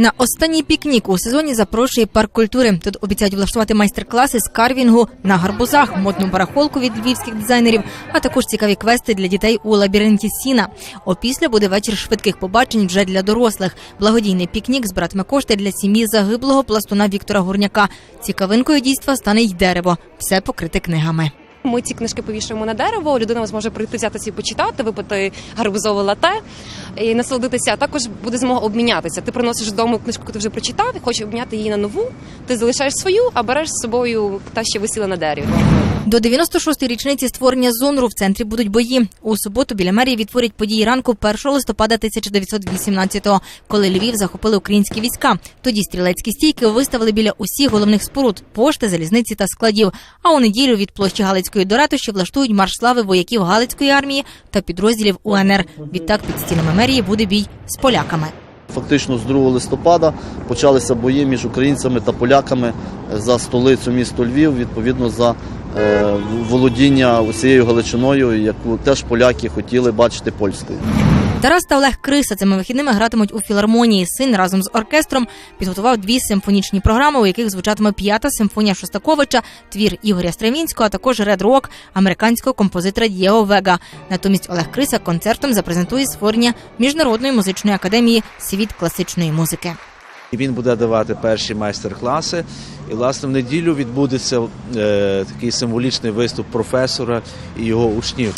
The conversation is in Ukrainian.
На останній пікнік у сезоні запрошує парк культури. Тут обіцяють влаштувати майстер-класи з карвінгу на гарбузах, модну барахолку від львівських дизайнерів, а також цікаві квести для дітей у лабіринті сіна. Опісля буде вечір швидких побачень вже для дорослих. Благодійний пікнік збиратиме кошти для сім'ї загиблого пластуна Віктора Гурняка. Цікавинкою дійства стане й дерево, все покрите книгами. Ми ці книжки повішуємо на дерево. Людина зможе прийти взяти ці почитати, випити гарбузове лате і насолодитися. Також буде змога обмінятися. Ти приносиш додому книжку, яку ти вже прочитав, і хочеш обміняти її на нову. Ти залишаєш свою, а береш з собою та, що висіла на дереві. До 96-ї річниці створення зонру в центрі будуть бої. У суботу біля мерії відтворять події ранку 1 листопада 1918-го, коли Львів захопили українські війська. Тоді стрілецькі стійки виставили біля усіх головних споруд пошти, залізниці та складів. А у неділю від площі Галицької до ратуші влаштують марш слави вояків Галицької армії та підрозділів УНР. Відтак під стінами мерії буде бій з поляками. Фактично з 2 листопада почалися бої між українцями та поляками за столицю місто Львів, відповідно за володіння усією Галичиною, яку теж поляки хотіли бачити польською. Тарас та Олег Криса цими вихідними гратимуть у філармонії. Син разом з оркестром підготував дві симфонічні програми, у яких звучатиме п'ята симфонія Шостаковича, твір Ігоря Стравінського, а також ред рок американського композитора Дієго Вега. Натомість Олег Криса концертом запрезентує створення міжнародної музичної академії Світ класичної музики. Він буде давати перші майстер-класи. І, власне, в неділю відбудеться е, такий символічний виступ професора і його учнів.